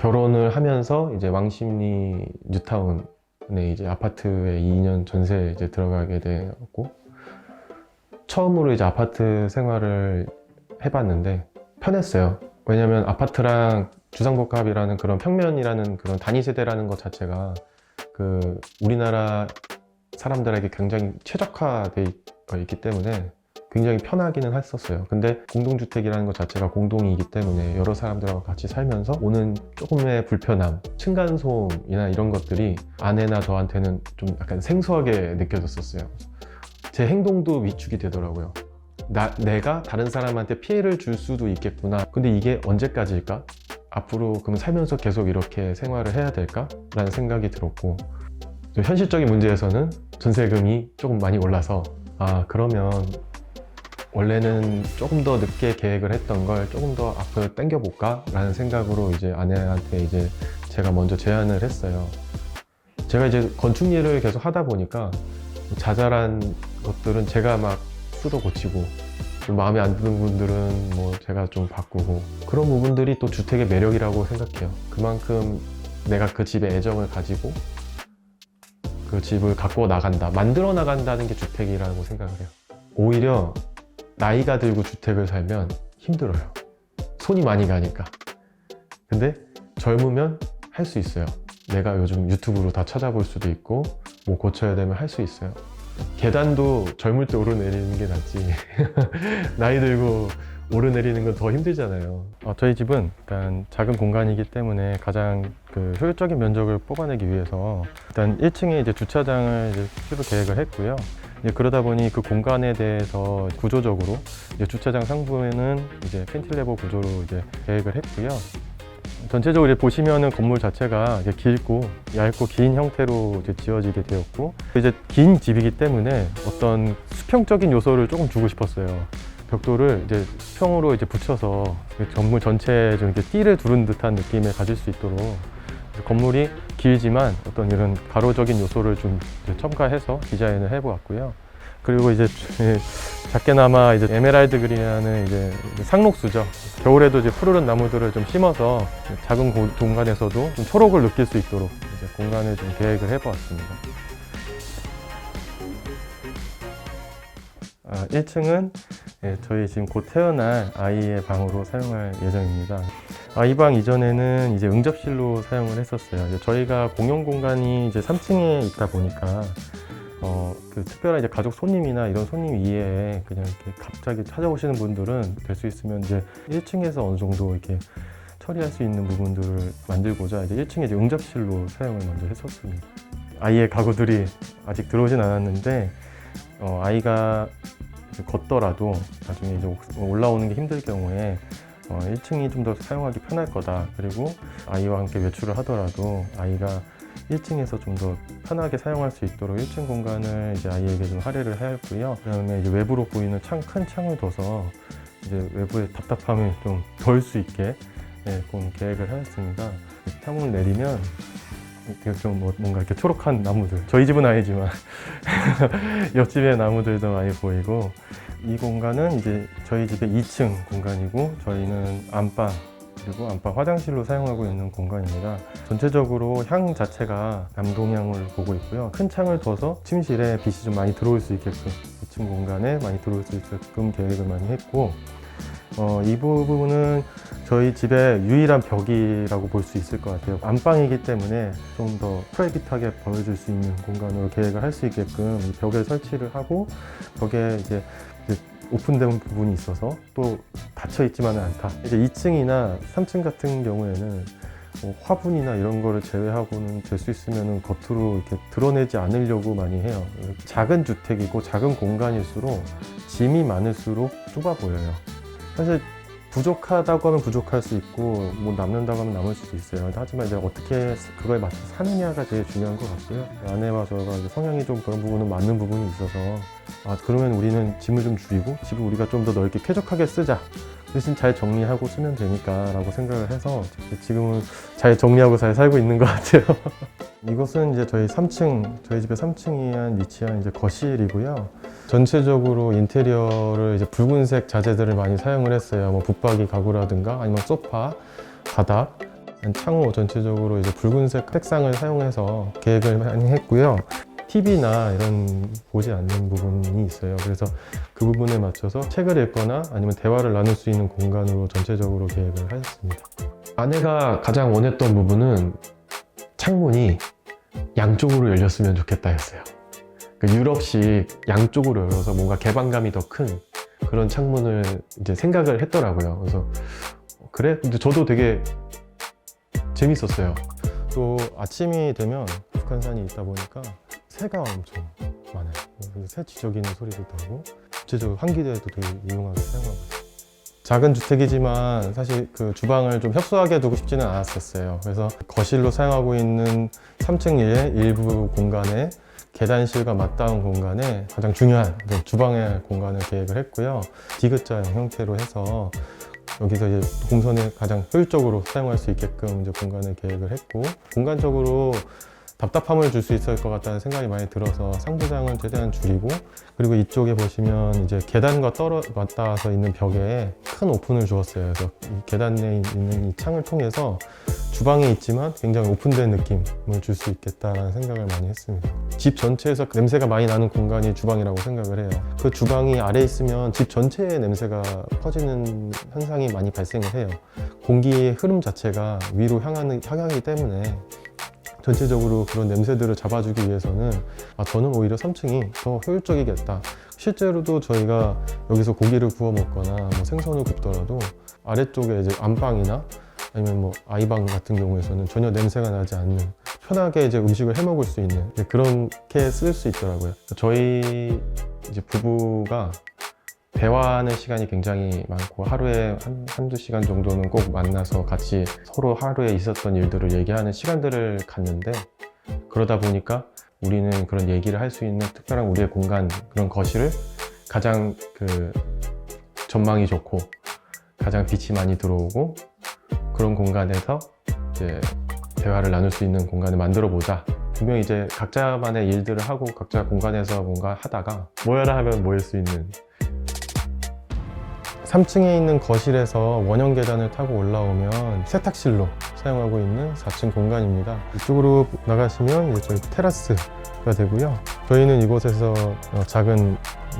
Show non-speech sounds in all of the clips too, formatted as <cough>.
결혼을 하면서 이제 왕십리 뉴타운에 이제 아파트에 2년 전세 이제 들어가게 되었고 처음으로 이제 아파트 생활을 해봤는데 편했어요. 왜냐면 아파트랑 주상복합이라는 그런 평면이라는 그런 단위 세대라는 것 자체가 그 우리나라 사람들에게 굉장히 최적화돼 있- 어, 있기 때문에 굉장히 편하기는 했었어요. 근데 공동주택이라는 것 자체가 공동이기 때문에 여러 사람들하고 같이 살면서 오는 조금의 불편함, 층간소음이나 이런 것들이 아내나 저한테는 좀 약간 생소하게 느껴졌었어요. 제 행동도 위축이 되더라고요. 나, 내가 다른 사람한테 피해를 줄 수도 있겠구나. 근데 이게 언제까지일까? 앞으로 그럼 살면서 계속 이렇게 생활을 해야 될까? 라는 생각이 들었고 좀 현실적인 문제에서는 전세금이 조금 많이 올라서 아 그러면 원래는 조금 더 늦게 계획을 했던 걸 조금 더 앞으로 당겨볼까? 라는 생각으로 이제 아내한테 이제 제가 먼저 제안을 했어요. 제가 이제 건축 일을 계속 하다 보니까 자잘한 것들은 제가 막 뜯어 고치고 좀 마음에 안 드는 분들은 뭐 제가 좀 바꾸고 그런 부분들이 또 주택의 매력이라고 생각해요. 그만큼 내가 그 집에 애정을 가지고 그 집을 갖고 나간다, 만들어 나간다는 게 주택이라고 생각을 해요. 오히려 나이가 들고 주택을 살면 힘들어요. 손이 많이 가니까. 근데 젊으면 할 수 있어요. 내가 요즘 유튜브로 다 찾아볼 수도 있고, 뭐 고쳐야 되면 할 수 있어요. 계단도 젊을 때 오르내리는 게 낫지. <laughs> 나이 들고 오르내리는 건 더 힘들잖아요. 어, 저희 집은 일단 작은 공간이기 때문에 가장 그 효율적인 면적을 뽑아내기 위해서 일단 1층에 이제 주차장을 이제 새로 계획을 했고요. 이제 그러다 보니 그 공간에 대해서 구조적으로 주차장 상부에는 이제 캔틸레버 구조로 이제 계획을 했고요. 전체적으로 보시면은 건물 자체가 이제 길고 얇고 긴 형태로 이제 지어지게 되었고 이제 긴 집이기 때문에 어떤 수평적인 요소를 조금 주고 싶었어요. 벽돌을 이제 수평으로 이제 붙여서 건물 전체에 좀 이렇게 띠를 두른 듯한 느낌을 가질 수 있도록 건물이 길지만 어떤 이런 가로적인 요소를 좀 첨가해서 디자인을 해보았고요. 그리고 이제 <laughs> 작게나마 이제 에메랄드 그린이라는 이제 상록수죠. 겨울에도 이제 푸르른 나무들을 좀 심어서 작은 고- 공간에서도 좀 초록을 느낄 수 있도록 이제 공간을 좀 계획을 해보았습니다. 아, 1층은 예, 저희 지금 곧 태어날 아이의 방으로 사용할 예정입니다. 아 이 방 이전에는 이제 응접실로 사용을 했었어요. 저희가 공용 공간이 이제 3층에 있다 보니까 어, 그 특별한 이제 가족 손님이나 이런 손님 이외에 그냥 이렇게 갑자기 찾아오시는 분들은 될 수 있으면 이제 1층에서 어느 정도 이렇게 처리할 수 있는 부분들을 만들고자 이제 1층에 이제 응접실로 사용을 먼저 했었습니다. 아이의 가구들이 아직 들어오진 않았는데 어, 아이가 걷더라도 나중에 이제 옥- 올라오는 게 힘들 경우에 어, 1층이 좀 더 사용하기 편할 거다. 그리고 아이와 함께 외출을 하더라도 아이가 1층에서 좀 더 편하게 사용할 수 있도록 1층 공간을 이제 아이에게 좀 할애를 하였고요. 그다음에 이제 외부로 보이는 창, 큰 창을 둬서 이제 외부의 답답함을 좀 덜 수 있게 예, 좀 계획을 하였습니다. 창문을 내리면 좀 뭐- 뭔가 이렇게 초록한 나무들 저희 집은 아니지만 <laughs> 옆집의 나무들도 많이 보이고 이 공간은 이제 저희 집의 2층 공간이고 저희는 안방 그리고 안방 화장실로 사용하고 있는 공간입니다. 전체적으로 향 자체가 남동향을 보고 있고요. 큰 창을 둬서 침실에 빛이 좀 많이 들어올 수 있게끔 2층 공간에 많이 들어올 수 있게끔 계획을 많이 했고 어, 이 부분은 저희 집의 유일한 벽이라고 볼 수 있을 것 같아요. 안방이기 때문에 좀 더 프라이빗하게 보여줄 수 있는 공간으로 계획을 할 수 있게끔 이 벽에 설치를 하고 벽에 이제 이제 오픈된 부분이 있어서 또 닫혀 있지만은 않다. 이제 2층이나 3층 같은 경우에는 뭐 화분이나 이런 거를 제외하고는 될 수 있으면은 겉으로 이렇게 드러내지 않으려고 많이 해요. 작은 주택이고 작은 공간일수록 짐이 많을수록 좁아 보여요. 사실 부족하다고 하면 부족할 수 있고 뭐 남는다고 하면 남을 수도 있어요. 하지만 이제 어떻게 그거에 맞춰 사느냐가 제일 중요한 것 같고요. 아내와 저가 성향이 좀 그런 부분은 맞는 부분이 있어서 아 그러면 우리는 짐을 좀 줄이고 집을 우리가 좀 더 넓게 쾌적하게 쓰자. 대신 잘 정리하고 쓰면 되니까라고 생각을 해서 지금은 잘 정리하고 잘 살고 있는 것 같아요. <laughs> 이곳은 이제 저희 3층, 저희 집의 3층에 위치한 이제 거실이고요. 전체적으로 인테리어를 이제 붉은색 자재들을 많이 사용을 했어요. 뭐 붙박이 가구라든가 아니면 소파, 바닥 창호 전체적으로 이제 붉은색 색상을 사용해서 계획을 많이 했고요. TV나 이런 보지 않는 부분이 있어요. 그래서 그 부분에 맞춰서 책을 읽거나 아니면 대화를 나눌 수 있는 공간으로 전체적으로 계획을 하였습니다. 아내가 가장 원했던 부분은 창문이 양쪽으로 열렸으면 좋겠다 했어요. 그 유럽식 양쪽으로 열어서 뭔가 개방감이 더 큰 그런 창문을 이제 생각을 했더라고요. 그래서 그래? 근데 저도 되게 재밌었어요. 또 아침이 되면 북한산이 있다 보니까 새가 엄청 많아요. 새 지저귀는 소리도 나고 전체적으로 환기대도 되게 유용하게 사용하고 있어요. 작은 주택이지만 사실 그 주방을 좀 협소하게 두고 싶지는 않았었어요. 그래서 거실로 사용하고 있는 3층의 일부 공간에 계단실과 맞닿은 공간에 가장 중요한 그 주방의 공간을 계획을 했고요. 디귿자형 형태로 해서 여기서 이제 동선에 가장 효율적으로 사용할 수 있게끔 이제 공간을 계획을 했고 공간적으로 답답함을 줄 수 있을 것 같다는 생각이 많이 들어서 상부장은 최대한 줄이고 그리고 이쪽에 보시면 이제 계단과 떨어 맞닿아서 있는 벽에 큰 오픈을 주었어요. 그래서 이 계단에 있는 이 창을 통해서 주방에 있지만 굉장히 오픈된 느낌을 줄 수 있겠다라는 생각을 많이 했습니다. 집 전체에서 냄새가 많이 나는 공간이 주방이라고 생각을 해요. 그 주방이 아래 있으면 집 전체에 냄새가 퍼지는 현상이 많이 발생을 해요. 공기의 흐름 자체가 위로 향하는 향하기 때문에 전체적으로 그런 냄새들을 잡아주기 위해서는 아, 저는 오히려 3층이 더 효율적이겠다. 실제로도 저희가 여기서 고기를 구워 먹거나 뭐 생선을 굽더라도 아래쪽에 이제 안방이나 아니면 뭐 아이방 같은 경우에서는 전혀 냄새가 나지 않는 편하게 이제 음식을 해 먹을 수 있는 그렇게 쓸 수 있더라고요. 저희 이제 부부가 대화하는 시간이 굉장히 많고 하루에 한, 한두 시간 정도는 꼭 만나서 같이 서로 하루에 있었던 일들을 얘기하는 시간들을 갖는데 그러다 보니까 우리는 그런 얘기를 할 수 있는 특별한 우리의 공간 그런 거실을 가장 그 전망이 좋고 가장 빛이 많이 들어오고 그런 공간에서 이제 대화를 나눌 수 있는 공간을 만들어 보자. 분명히 이제 각자만의 일들을 하고 각자 공간에서 뭔가 하다가 모여라 하면 모일 수 있는 3층에 있는 거실에서 원형 계단을 타고 올라오면 세탁실로 사용하고 있는 4층 공간입니다. 이쪽으로 나가시면 이제 테라스가 되고요. 저희는 이곳에서 어, 작은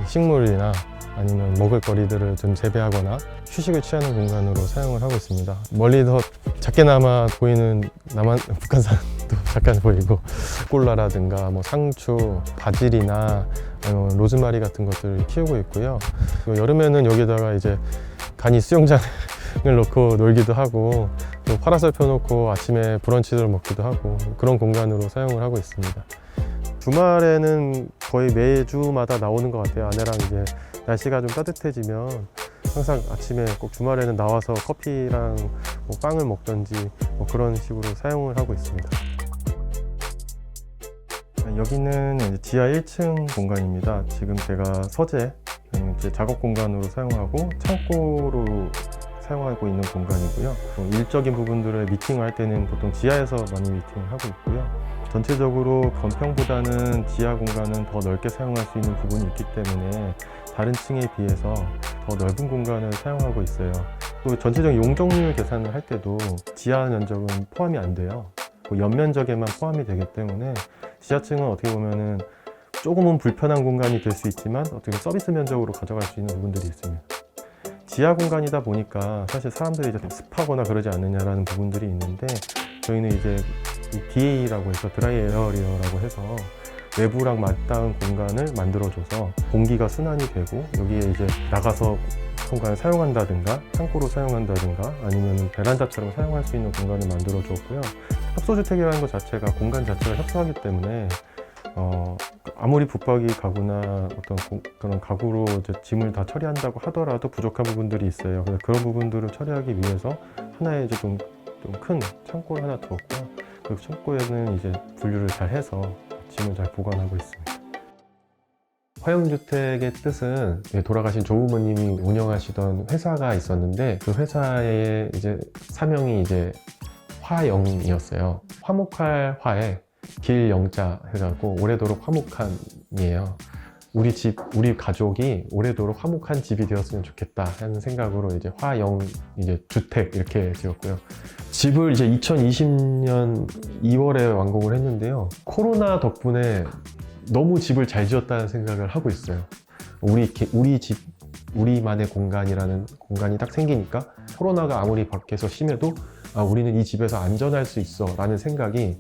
식물이나 아니면 먹을 거리들을 좀 재배하거나 휴식을 취하는 공간으로 사용을 하고 있습니다. 멀리 더 작게나마 보이는 남한 북한산 도 잠깐 보이고 꼴라라든가 뭐 상추, 바질이나 아니면 로즈마리 같은 것들을 키우고 있고요. 그리고 여름에는 여기다가 이제 간이 수영장을 <laughs> 놓고 놀기도 하고 또 파라솔 펴놓고 아침에 브런치를 먹기도 하고 그런 공간으로 사용을 하고 있습니다. 주말에는 거의 매주마다 나오는 것 같아요. 아내랑 이제 날씨가 좀 따뜻해지면 항상 아침에 꼭 주말에는 나와서 커피랑 뭐 빵을 먹던지 뭐 그런 식으로 사용을 하고 있습니다. 여기는 지하 1층 공간입니다. 지금 제가 서재, 음, 이제 작업 공간으로 사용하고 창고로 사용하고 있는 공간이고요. 뭐 일적인 부분들을 미팅을 할 때는 보통 지하에서 많이 미팅을 하고 있고요. 전체적으로 건평보다는 지하 공간은 더 넓게 사용할 수 있는 부분이 있기 때문에 다른 층에 비해서 더 넓은 공간을 사용하고 있어요. 또 전체적인 용적률 계산을 할 때도 지하 면적은 포함이 안 돼요. 그 연면적에만 포함이 되기 때문에 지하층은 어떻게 보면은 조금은 불편한 공간이 될 수 있지만 어떻게 서비스 면적으로 가져갈 수 있는 부분들이 있습니다. 지하 공간이다 보니까 사실 사람들이 이제 습하거나 그러지 않느냐라는 부분들이 있는데 저희는 이제 이 DA라고 해서 드라이 에어리어라고 해서 외부랑 맞닿은 공간을 만들어줘서 공기가 순환이 되고 여기에 이제 나가서 공간을 사용한다든가 창고로 사용한다든가 아니면 베란다처럼 사용할 수 있는 공간을 만들어 줬고요. 협소주택이라는 것 자체가 공간 자체가 협소하기 때문에 어, 아무리 붙박이 가구나 어떤 고- 그런 가구로 짐을 다 처리한다고 하더라도 부족한 부분들이 있어요. 그래서 그런 부분들을 처리하기 위해서 하나의 좀 좀큰 창고를 하나 두었고요. 그 창고에는 이제 분류를 잘 해서 짐을 잘 보관하고 있습니다. 화영주택의 뜻은 예, 돌아가신 조부모님이 운영하시던 회사가 있었는데 그 회사의 이제 사명이 이제 화영이었어요. 화목할 화에 길 영자 해갖고 오래도록 화목한이에요. 우리 집, 우리 가족이 오래도록 화목한 집이 되었으면 좋겠다 하는 생각으로 이제 화영 이제 주택 이렇게 지었고요. 집을 이제 2020년 2월에 완공을 했는데요. 코로나 덕분에 너무 집을 잘 지었다는 생각을 하고 있어요. 우리 개- 우리 집 우리만의 공간이라는 공간이 딱 생기니까 코로나가 아무리 밖에서 심해도 아, 우리는 이 집에서 안전할 수 있어라는 생각이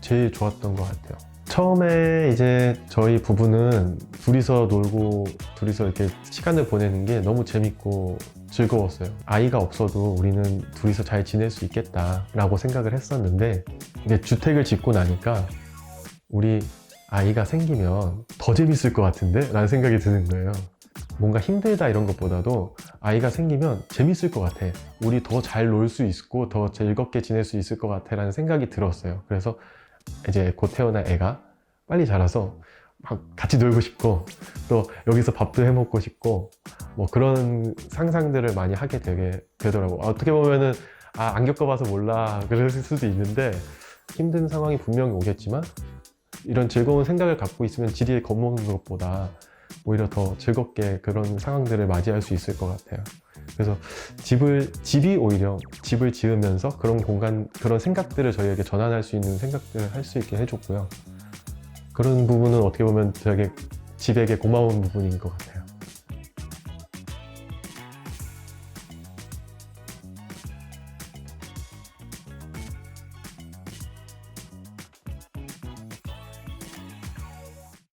제일 좋았던 것 같아요. 처음에 이제 저희 부부는 둘이서 놀고 둘이서 이렇게 시간을 보내는 게 너무 재밌고 즐거웠어요. 아이가 없어도 우리는 둘이서 잘 지낼 수 있겠다라고 생각을 했었는데 주택을 짓고 나니까 우리 아이가 생기면 더 재밌을 것 같은데? 라는 생각이 드는 거예요. 뭔가 힘들다 이런 것보다도 아이가 생기면 재밌을 것 같아. 우리 더 잘 놀 수 있고 더 즐겁게 지낼 수 있을 것 같아. 라는 생각이 들었어요. 그래서 이제 곧 태어날 애가 빨리 자라서 막 같이 놀고 싶고 또 여기서 밥도 해 먹고 싶고 뭐 그런 상상들을 많이 하게 되게 되더라고. 아, 어떻게 보면은 아, 안 겪어봐서 몰라. 그럴 수도 있는데 힘든 상황이 분명히 오겠지만 이런 즐거운 생각을 갖고 있으면 지리에 겁먹는 것보다 오히려 더 즐겁게 그런 상황들을 맞이할 수 있을 것 같아요. 그래서 집을 집이 오히려 집을 지으면서 그런 공간 그런 생각들을 저희에게 전환할 수 있는 생각들을 할 수 있게 해줬고요. 그런 부분은 어떻게 보면 되게 집에게 고마운 부분인 것 같아요.